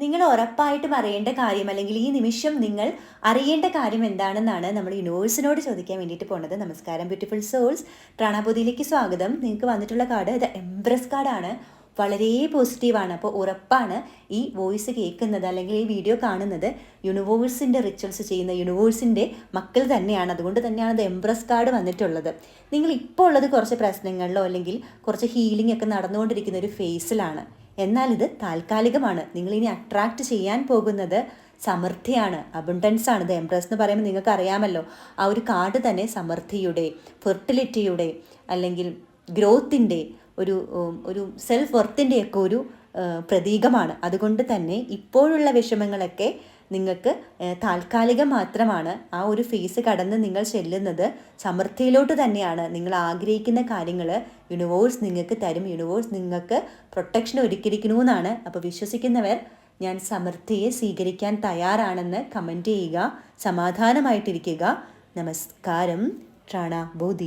നിങ്ങൾ ഉറപ്പായിട്ടും അറിയേണ്ട കാര്യം അല്ലെങ്കിൽ ഈ നിമിഷം നിങ്ങൾ അറിയേണ്ട കാര്യം എന്താണെന്നാണ് നമ്മൾ യൂണിവേഴ്സിനോട് ചോദിക്കാൻ വേണ്ടിയിട്ട് പോണത്. നമസ്കാരം ബ്യൂട്ടിഫുൾ സോൾസ് പ്രാണാപുതിയിലേക്ക് സ്വാഗതം. നിങ്ങൾക്ക് വന്നിട്ടുള്ള കാർഡ് ഇത് എംബ്രസ് കാർഡാണ് വളരെ പോസിറ്റീവാണ് അപ്പോൾ ഉറപ്പാണ് ഈ വോയിസ് കേൾക്കുന്നത് അല്ലെങ്കിൽ ഈ വീഡിയോ കാണുന്നത് യൂണിവേഴ്സിന്റെ റിച്വൽസ് ചെയ്യുന്ന യൂണിവേഴ്സിന്റെ മക്കൾ തന്നെയാണ്. അതുകൊണ്ട് തന്നെയാണ് അത് എംബ്രസ് കാർഡ് വന്നിട്ടുള്ളത്. നിങ്ങൾ ഇപ്പോൾ ഉള്ളത് കുറച്ച് പ്രശ്നങ്ങളിലോ അല്ലെങ്കിൽ കുറച്ച് ഹീലിംഗ് ഒക്കെ നടന്നുകൊണ്ടിരിക്കുന്ന ഒരു ഫേസിലാണ് എന്നാൽ ഇത് താൽക്കാലികമാണ്. നിങ്ങൾ ഇനി അട്രാക്റ്റ് ചെയ്യാൻ പോകുന്നത് സമൃദ്ധിയാണ് അബുണ്ടൻസ് ആണ്. ഇത് എംപ്രസ് എന്ന് പറയുമ്പോൾ നിങ്ങൾക്ക് അറിയാമല്ലോ ആ ഒരു കാർഡ് തന്നെ സമൃദ്ധിയുടെ ഫെർട്ടിലിറ്റിയുടെ അല്ലെങ്കിൽ ഗ്രോത്തിന്റെ ഒരു ഒരു സെൽഫ് വർത്തിന്റെയൊക്കെ ഒരു പ്രതീകമാണ്. അതുകൊണ്ട് തന്നെ ഇപ്പോഴുള്ള വിഷമങ്ങളൊക്കെ നിങ്ങൾക്ക് താൽക്കാലികം മാത്രമാണ് ആ ഒരു ഫേസ് കടന്ന് നിങ്ങൾ ചെല്ലുന്നത്. സമൃദ്ധിയിലോട്ട് തന്നെയാണ്. നിങ്ങൾ ആഗ്രഹിക്കുന്ന കാര്യങ്ങൾ യൂണിവേഴ്സ് നിങ്ങൾക്ക് തരും. യൂണിവേഴ്സ് നിങ്ങൾക്ക് പ്രൊട്ടക്ഷൻ ഒരുക്കിയിരിക്കണമെന്നാണ് അപ്പോൾ വിശ്വസിക്കുന്നവർ ഞാൻ സമൃദ്ധിയെ സ്വീകരിക്കാൻ തയ്യാറാണെന്ന് കമന്റ് ചെയ്യുക. സമാധാനമായിട്ടിരിക്കുക. നമസ്കാരം. പ്രാണ ബോധി